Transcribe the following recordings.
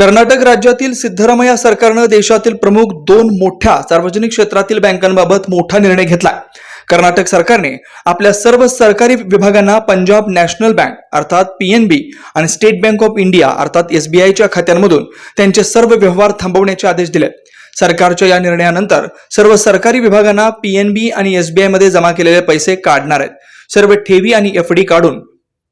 कर्नाटक राज्यातील सिद्धरामय्या सरकारनं देशातील प्रमुख दोन मोठ्या सार्वजनिक क्षेत्रातील बँकांबाबत मोठा निर्णय घेतला कर्नाटक सरकारने आपल्या सर्व सरकारी विभागांना पंजाब नॅशनल बँक अर्थात पीएनबी आणि स्टेट बँक ऑफ इंडिया अर्थात एसबीआयच्या खात्यांमधून त्यांचे सर्व व्यवहार थांबवण्याचे आदेश दिले सरकारच्या या निर्णयानंतर सर्व सरकारी विभागांना पीएनबी आणि एसबीआयमध्ये जमा केलेले पैसे काढणार आहेत. सर्व ठेवी आणि एफडी काढून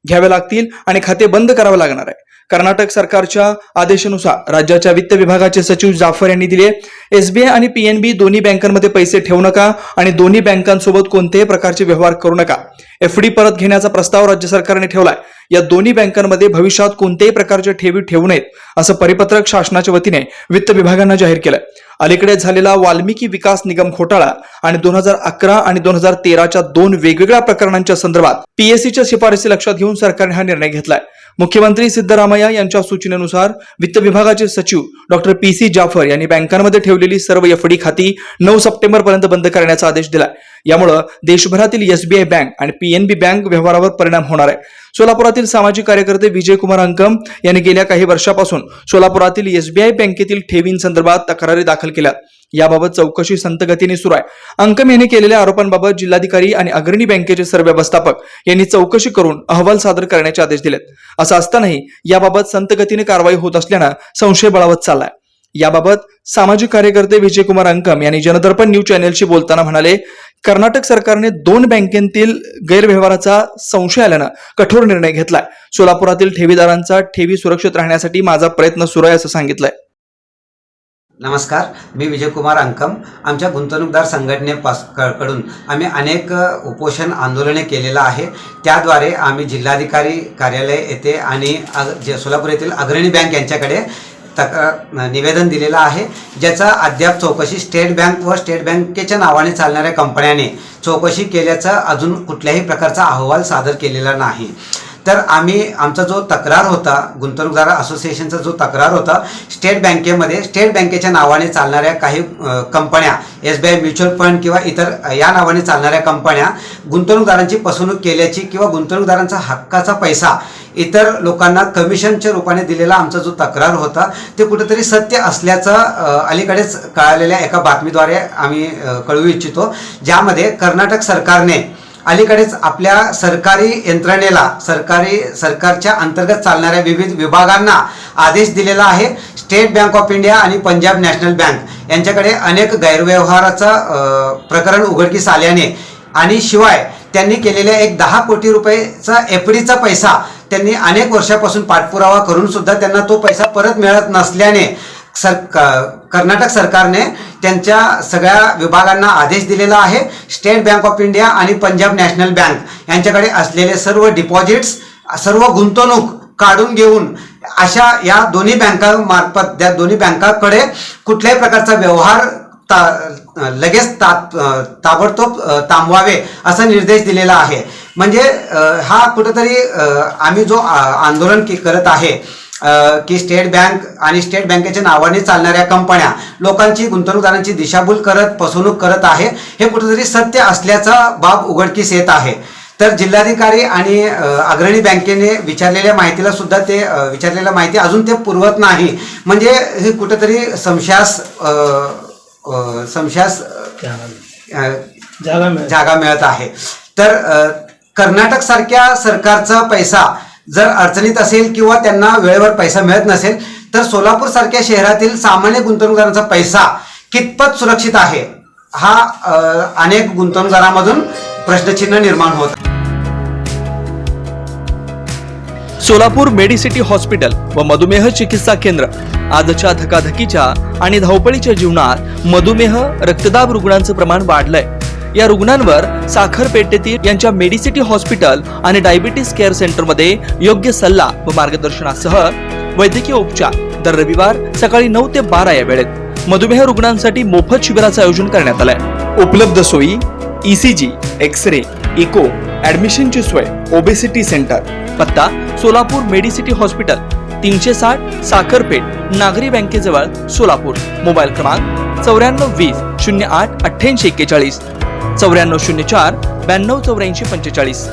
घ्यावे लागतील आणि खाते बंद करावे लागणार आहे कर्नाटक सरकारच्या आदेशानुसार राज्याच्या वित्त विभागाचे सचिव जाफर यांनी दिले. एसबीआय आणि पीएनबी दोन्ही बँकांमध्ये पैसे ठेवू नका आणि दोन्ही बँकांसोबत कोणत्याही प्रकारचे व्यवहार करू नका. एफडी परत घेण्याचा प्रस्ताव राज्य सरकारने ठेवलाय. या दोन्ही बँकांमध्ये भविष्यात कोणत्याही प्रकारच्या ठेवी ठेवू नयेत असं परिपत्रक शासनाच्या वतीने वित्त विभागानं जाहीर केलं अलीकडे झालेला वाल्मिकी विकास निगम घोटाळा आणि दोन हजार अकरा आणि दोन हजार तेराच्या दोन वेगवेगळ्या प्रकरणांच्या संदर्भात पीएससीच्या शिफारसी लक्षात घेऊन सरकारने हा निर्णय घेतलाय. मुख्यमंत्री सिद्धरामय्या यांच्या सूचनेनुसार वित्त विभागाचे सचिव डॉक्टर पी सी जाफर यांनी बँकांमध्ये ठेवलेली सर्व एफडी खाती नऊ सप्टेंबर पर्यंत बंद करण्याचा आदेश दिला यामुळं देशभरातील एसबीआय बँक आणि पीएनबी बँक व्यवहारावर परिणाम होणार आहे. सोलापुरातील सामाजिक कार्यकर्ते विजयकुमार अंकम यांनी गेल्या काही वर्षापासून सोलापुरातील एसबीआय बँकेतील ठेवींसंदर्भात तक्रारी दाखल केल्या. याबाबत चौकशी संतगतीने सुरू आहे. अंकम यांनी केलेल्या आरोपांबाबत जिल्हाधिकारी आणि अग्रणी बँकेचे सर्व व्यवस्थापक यांनी चौकशी करून अहवाल सादर करण्याचे आदेश दिलेत. असं असतानाही याबाबत संत गतीने कारवाई होत असल्यानं संशय बळावत चाललाय. याबाबत सामाजिक कार्यकर्ते विजयकुमार अंकम यांनी जनदर्पण न्यूज चॅनेलशी बोलताना म्हणाले कर्नाटक सरकारने दोन बँकेतील गैरव्यवहाराचा संशय आल्यानं कठोर निर्णय घेतलाय. सोलापुरातील ठेवीदारांचा ठेवी सुरक्षित राहण्यासाठी माझा प्रयत्न सुरू आहे असं सांगितलंय. नमस्कार मी विजयकुमार अंकम. आमच्या गुंतवणूकदार संघटनेपासकडून आम्ही अनेक उपोषण आंदोलने केलेलं आहे. त्याद्वारे आम्ही जिल्हाधिकारी कार्यालय येथे आणि जे सोलापूर येथील अग्रणी बँक यांच्याकडे तक्रार निवेदन दिलेलं आहे ज्याचा अद्याप चौकशी स्टेट बँक व स्टेट बँकेच्या नावाने चालणाऱ्या कंपन्याने चौकशी केल्याचा अजून कुठल्याही प्रकारचा अहवाल सादर केलेला नाही. तर आम्ही आमचा जो तक्रार होता गुंतवणूकदार असोसिएशनचा जो तक्रार होता स्टेट बँकेमध्ये स्टेट बँकेच्या नावाने चालणाऱ्या काही कंपन्या S B I mutual fund किंवा इतर या नावाने चालणाऱ्या कंपन्या गुंतवणूकदारांची फसवणूक केल्याची किंवा गुंतवणूकदारांचा हक्काचा पैसा इतर लोकांना कमिशनच्या रूपाने दिलेला आमचा जो तक्रार होता ते कुठेतरी सत्य असल्याचं अलीकडेच कळालेल्या एका बातमीद्वारे आम्ही कळवू इच्छितो ज्यामध्ये कर्नाटक सरकारने अलीकडेच आपल्या सरकारी यंत्रणेला सरकारी सरकारच्या अंतर्गत चालणाऱ्या विविध विभागांना आदेश दिलेला आहे. स्टेट बँक ऑफ इंडिया आणि पंजाब नॅशनल बँक यांच्याकडे अनेक गैरव्यवहाराचा प्रकरण उघडकीस आल्याने आणि शिवाय त्यांनी केलेल्या एक दहा कोटी रुपयेचा एफ डीचा पैसा त्यांनी अनेक वर्षापासून पाठपुरावा करून सुद्धा त्यांना तो पैसा परत मिळत नसल्याने सर कर्नाटक सरकारने त्यांच्या सगळ्या विभागांना आदेश दिलेला आहे. स्टेट बँक ऑफ इंडिया आणि पंजाब नॅशनल बँक यांच्याकडे असलेले सर्व डिपॉझिट्स सर्व गुंतवणूक काढून घेऊन अशा या दोन्ही बँकामार्फत त्या दोन्ही बँकाकडे कुठल्याही प्रकारचा व्यवहार ता लगेच ता ताबडतोब थांबवावे असा निर्देश दिलेला आहे. म्हणजे हा कुठंतरी आम्ही जो आंदोलन करत आहे की स्टेट बँक आणि स्टेट बँकेच्या नावाने चालणाऱ्या कंपन्या लोकांची गुंतवणूकदारांची दिशाभूल करत फसवणूक करत आहे. हे कुठेतरी सत्य असल्याचा बाब उघडकीस येत आहे. तर जिल्हाधिकारी आणि अग्रणी बँकेने विचारलेल्या माहितीला सुद्धा ते विचारलेल्या माहिती अजून ते पुरवत नाही. म्हणजे हे कुठेतरी संशयास संशयास जागा मिळत. आहे. तर कर्नाटक सारख्या सरकारचा पैसा जर अडचणीत असेल किंवा त्यांना वेळेवर पैसा मिळत नसेल तर सोलापूर सारख्या शहरातील सामान्य गुंतवणूकदारांचा पैसा कितपत सुरक्षित आहे? हा अनेक गुंतवणूकदारांमधून प्रश्नचिन्ह निर्माण होत सोलापूर मेडिसिटी हॉस्पिटल व मधुमेह चिकित्सा केंद्र आजच्या धकाधकीच्या आणि धावपळीच्या जीवनात मधुमेह रक्तदाब रुग्णांचं प्रमाण वाढलंय. या रुग्णांवर साखरपेठेतील यांच्या मेडिसिटी हॉस्पिटल आणि डायबिटीस केअर सेंटरमध्ये योग्य सल्ला व मार्गदर्शनासह वैद्यकीय उपचार दर रविवार सकाळी नऊ ते बारा या वेळेत. मधुमेह रुग्णांसाठी मोफत शिबिराचं आयोजन करण्यात आलंय. उपलब्ध सोयी ईसीजी एक्स रे इको ऍडमिशनची सोय ओबेसिटी सेंटर. पत्ता सोलापूर मेडिसिटी हॉस्पिटल तीनशे साठ साखरपेठ नागरी बँकेजवळ सोलापूर. मोबाईल क्रमांक चौऱ्याण्णव वीस शून्य आठ अठ्ठ्याऐंशी एक्केचाळीस. चौऱ्याण्णव शून्य चार ब्याण्णव चौऱ्याऐंशी पंचेचाळीस.